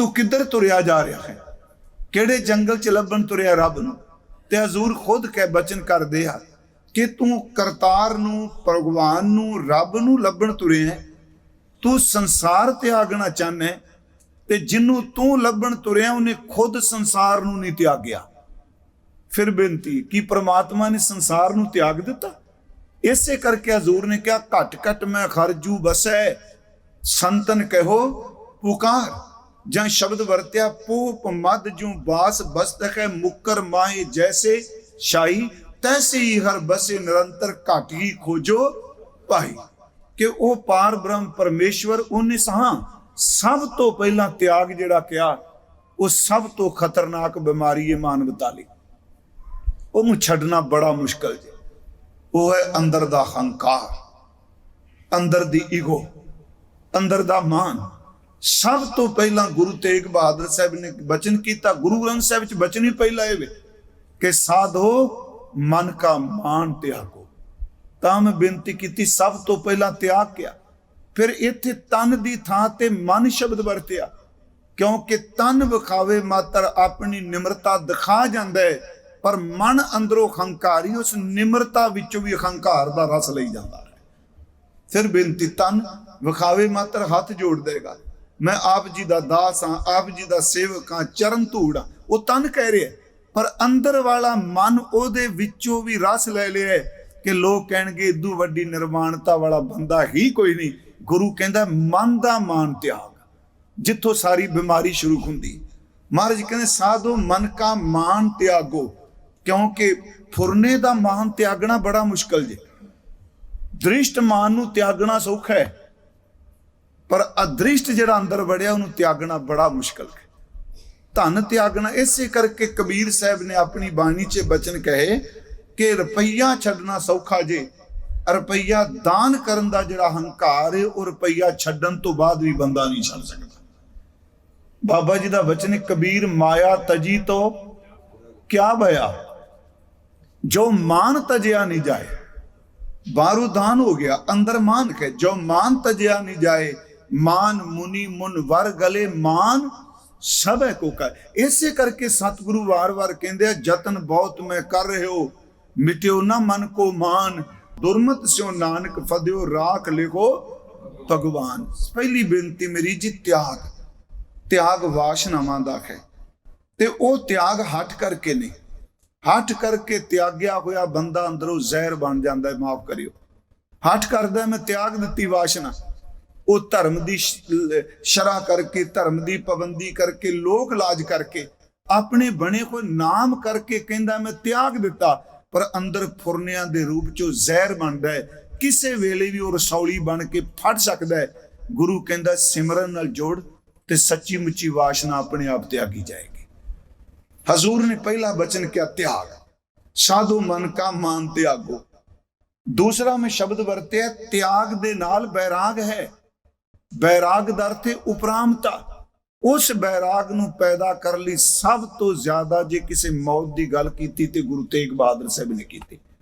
ਤੂੰ ਕਿੱਧਰ ਤੁਰਿਆ ਜਾ ਰਿਹਾ ਹੈ? ਕਿਹੜੇ ਜੰਗਲ ਚ ਲੱਭਣ ਤੁਰਿਆ ਰੱਬ ਨੂੰ? ਤੇ ਹਜ਼ੂਰ ਖੁਦ ਕਹਿ ਬਚਨ ਕਰਦੇ ਆ ਕਿ ਤੂੰ ਕਰਤਾਰ ਨੂੰ, ਭਗਵਾਨ ਨੂੰ, ਰੱਬ ਨੂੰ ਲੱਭਣ ਤੁਰਿਆ ਤੂੰ ਸੰਸਾਰ ਤਿਆਗਣਾ ਚਾਹਨਾ ਤੇ ਜਿਹਨੂੰ ਤੂੰ ਲੱਭਣ ਤੁਰਿਆ, ਉਹਨੇ ਖੁਦ ਸੰਸਾਰ ਨੂੰ ਨਹੀਂ ਤਿਆਗਿਆ। ਫਿਰ ਬੇਨਤੀ, ਕੀ ਪ੍ਰਮਾਤਮਾ ਨੇ ਸੰਸਾਰ ਨੂੰ ਤਿਆਗ ਦਿੱਤਾ? ਇਸੇ ਕਰਕੇ ਹਜ਼ੂਰ ਨੇ ਕਿਹਾ, ਘਟ ਘਟ ਮੈਂ ਖਰਜੂ ਬਸੈ, ਸੰਤਨ ਕਹੋ, ਪੁਕਾਰ। ਜਾਂ ਸ਼ਬਦ ਵਰਤਿਆ ਪੂਪ ਮਦ ਜੂ ਬਾਸ ਬਸਤਕ ਹੈ, ਮੁਕਰ ਮਾਹੀ ਜੈਸੇ ਸ਼ਾਹੀ ਤੈਸੇ ਹੀ ਹਰ ਬਸੇ ਨਿਰੰਤਰ ਘਟ ਖੋਜੋ ਭਾਈ। ਕਿ ਉਹ ਪਾਰ ਬ੍ਰਹਮ ਪਰਮੇਸ਼ਵਰ, ਉਹਨੇ ਸਹਾਂ ਸਭ ਤੋਂ ਪਹਿਲਾਂ ਤਿਆਗ ਜਿਹੜਾ ਕਿਹਾ ਉਹ ਸਭ ਤੋਂ ਖਤਰਨਾਕ ਬਿਮਾਰੀ ਹੈ ਮਾਨਵਤਾ ਲਈ ਉਹਨੂੰ ਛੱਡਣਾ ਬੜਾ ਮੁਸ਼ਕਲ ਜੇ। ਉਹ ਹੈ ਅੰਦਰ ਦਾ ਹੰਕਾਰ, ਅੰਦਰ ਦੀ ਈਗੋ, ਅੰਦਰ ਦਾ ਮਾਨ। ਸਭ ਤੋਂ ਪਹਿਲਾਂ ਗੁਰੂ ਤੇਗ ਬਹਾਦਰ ਸਾਹਿਬ ਨੇ ਬਚਨ ਕੀਤਾ, ਗੁਰੂ ਗ੍ਰੰਥ ਸਾਹਿਬ ਵਿੱਚ ਬਚਨ ਹੀ ਪਹਿਲਾ ਇਹ ਵੇ ਕਿ ਸਾਧੋ ਮਨ ਕਾ ਮਾਨ ਤਿਆਗੋ। ਤਾਂ ਮੈਂ ਬੇਨਤੀ ਕੀਤੀ, ਸਭ ਤੋਂ ਪਹਿਲਾਂ ਤਿਆਗ ਕਿਆ। ਫਿਰ ਇੱਥੇ ਤਨ ਦੀ ਥਾਂ ਤੇ ਮਨ ਸ਼ਬਦ ਵਰਤਿਆ, ਕਿਉਂਕਿ ਤਨ ਵਿਖਾਵੇ ਮਾਤਰ ਆਪਣੀ ਨਿਮਰਤਾ ਦਿਖਾ ਜਾਂਦਾ ਹੈ, ਪਰ ਮਨ ਅੰਦਰੋਂ ਹੰਕਾਰੀ, ਉਸ ਨਿਮਰਤਾ ਵਿੱਚੋਂ ਵੀ ਹੰਕਾਰ ਦਾ ਰਸ ਲਈ ਜਾਂਦਾ ਹੈ। ਫਿਰ ਬੇਨਤੀ, ਤਨ ਵਿਖਾਵੇ ਮਾਤਰ ਹੱਥ ਜੋੜ ਦੇਗਾ। ਮੈਂ ਆਪ ਜੀ ਦਾ ਦਾਸ ਹਾਂ, ਆਪ ਜੀ ਦਾ ਸੇਵਕ ਹਾਂ, ਚਰਨ ਧੂੜ ਹਾਂ। ਉਹ ਤਨ ਕਹਿ ਰਿਹਾ ਪਰ ਅੰਦਰ ਵਾਲਾ ਮਨ ਉਹਦੇ ਵਿੱਚੋਂ ਵੀ ਰਸ ਲੈ ਲਿਆ ਕਿ ਲੋਕ ਕਹਿਣਗੇ, ਇਦੂ ਵੱਡੀ ਨਿਰਮਾਣਤਾ ਵਾਲਾ ਬੰਦਾ ਹੀ ਕੋਈ ਨਹੀਂ। ਗੁਰੂ ਕਹਿੰਦਾ, ਮਨ ਦਾ ਮਾਨ ਤਿਆਗ। ਜਿੱਥੋਂ ਸਾਰੀ ਬਿਮਾਰੀ ਸ਼ੁਰੂ ਹੁੰਦੀ। ਮਹਾਰਾਜ ਕਹਿੰਦੇ, ਸਾਧੋ ਮਨ ਕਾ ਮਾਨ ਤਿਆਗੋ, ਕਿਉਂਕਿ ਫੁਰਨੇ ਦਾ ਮਾਨ ਤਿਆਗਣਾ ਬੜਾ ਮੁਸ਼ਕਲ ਜੇ। ਦ੍ਰਿਸ਼ਟ ਮਾਨ ਨੂੰ ਤਿਆਗਣਾ ਸੌਖਾ ਹੈ। ਪਰ ਅਦ੍ਰਿਸ਼ਟ ਜਿਹੜਾ ਅੰਦਰ ਵੜਿਆ, ਉਹਨੂੰ ਤਿਆਗਣਾ ਬੜਾ ਮੁਸ਼ਕਲ ਹੈ। ਧਨ ਤਿਆਗਣਾ, ਇਸੇ ਕਰਕੇ ਕਬੀਰ ਸਾਹਿਬ ਨੇ ਆਪਣੀ ਬਾਣੀ 'ਚ ਬਚਨ ਕਹੇ ਕਿ ਰੁਪਈਆ ਛੱਡਣਾ ਸੌਖਾ ਜੇ, ਰੁਪਈਆ ਦਾਨ ਕਰਨ ਦਾ ਜਿਹੜਾ ਹੰਕਾਰ ਹੈ ਉਹ ਰੁਪਈਆ ਛੱਡਣ ਤੋਂ ਬਾਅਦ ਵੀ ਬੰਦਾ ਨਹੀਂ ਛੱਡ ਸਕਦਾ। ਬਾਬਾ ਜੀ ਦਾ ਬਚਨ, ਕਬੀਰ ਮਾਇਆ ਤਜੀ ਤੋਂ ਕਿਆ ਭਇਆ ਜੋ ਮਾਨ ਤਜਿਆ ਨਹੀਂ ਜਾਏ ਬਾਰੂ ਦਾਨ ਹੋ ਗਿਆ, ਅੰਦਰ ਮਾਨ ਹੈ ਜੋ ਮਾਨ ਤਜਿਆ ਨਹੀਂ ਜਾਏ ਮਾਨ ਮੁਨੀ ਮੁਨ ਵਰ ਗਲੇ ਮਾਨ ਸਭੈ ਕੋ ਕਰ। ਇਸੇ ਕਰਕੇ ਸਤਿਗੁਰੂ ਵਾਰ-ਵਾਰ ਕਹਿੰਦੇ ਆ, ਜਤਨ ਬਹੁਤ ਮੈਂ ਕਰ ਰਹੇ ਹੋ ਮਿਟਿਓ ਨਾ ਮਨ ਕੋ ਮਾਨ, ਦੁਰਮਤ ਸਿਓ ਨਾਨਕ ਫਦਿਓ ਰਾਖ ਲਿਖੋ ਭਗਵਾਨ। ਪਹਿਲੀ ਬੇਨਤੀ ਮੇਰੀ ਜੀ, ਤਿਆਗ। ਤਿਆਗ ਵਾਸ਼ਨਾਵਾਂ ਦਾ ਹੈ। ਤੇ ਉਹ ਤਿਆਗ ਹਟ ਕਰਕੇ ਨਹੀਂ। ਹਟ ਕਰਕੇ ਤਿਆਗਿਆ ਹੋਇਆ ਬੰਦਾ ਅੰਦਰੋਂ ਜ਼ਹਿਰ ਬਣ ਜਾਂਦਾ ਹੈ, ਮਾਫ ਕਰਿਓ। ਹਟ ਕਰਦਾ ਮੈਂ ਤਿਆਗ ਦਿੱਤੀ ਵਾਸ਼ਨਾ। ਉਹ ਧਰਮ ਦੀ ਸ਼ਰਾ ਕਰਕੇ, ਧਰਮ ਦੀ ਪਾਬੰਦੀ ਕਰਕੇ, ਲੋਕ ਲਾਜ ਕਰਕੇ, ਆਪਣੇ ਬਣੇ ਕੋਈ ਨਾਮ ਕਰਕੇ ਕਹਿੰਦਾ, ਮੈਂ ਤਿਆਗ ਦਿੱਤਾ। ਪਰ ਅੰਦਰ ਫੁਰਨਿਆਂ ਦੇ ਰੂਪ ਚੋਂ ਜ਼ਹਿਰ ਬਣਦਾ ਹੈ। ਕਿਸੇ ਵੇਲੇ ਵੀ ਉਹ ਰਸੌਲੀ ਬਣ ਕੇ ਫਟ ਸਕਦਾ ਹੈ। ਗੁਰੂ ਕਹਿੰਦਾ, ਸਿਮਰਨ ਨਾਲ ਜੋੜ ਤੇ ਸੱਚੀ ਮੁੱਚੀ ਵਾਸ਼ਨਾ ਆਪਣੇ ਆਪ ਤਿਆਗੀ ਜਾਏਗੀ। ਹਜ਼ੂਰ ਨੇ ਪਹਿਲਾ ਬਚਨ ਕਿਹਾ, ਤਿਆਗ। ਸਾਧੂ ਮਨ ਕਾ ਮਾਨ ਤਿਆਗੋ। ਦੂਸਰਾ ਮੈਂ ਸ਼ਬਦ ਵਰਤਿਆ, ਤਿਆਗ ਦੇ ਨਾਲ ਬੈਰਾਗ ਹੈ। ਬੈਰਾਗ ਦਾ ਅਰਥ ਉਪਰਾਮਤਾ। ਉਸ ਬੈਰਾਗ ਨੂੰ ਪੈਦਾ ਕਰਨ ਲਈ ਸਭ ਤੋਂ ਜ਼ਿਆਦਾ ਜੇ ਕਿਸੇ ਮੌਤ ਦੀ ਗੱਲ ਕੀਤੀ ਤੇ ਗੁਰੂ ਤੇਗ ਬਹਾਦਰ ਸਾਹਿਬ ਨੇ ਕੀਤੀ।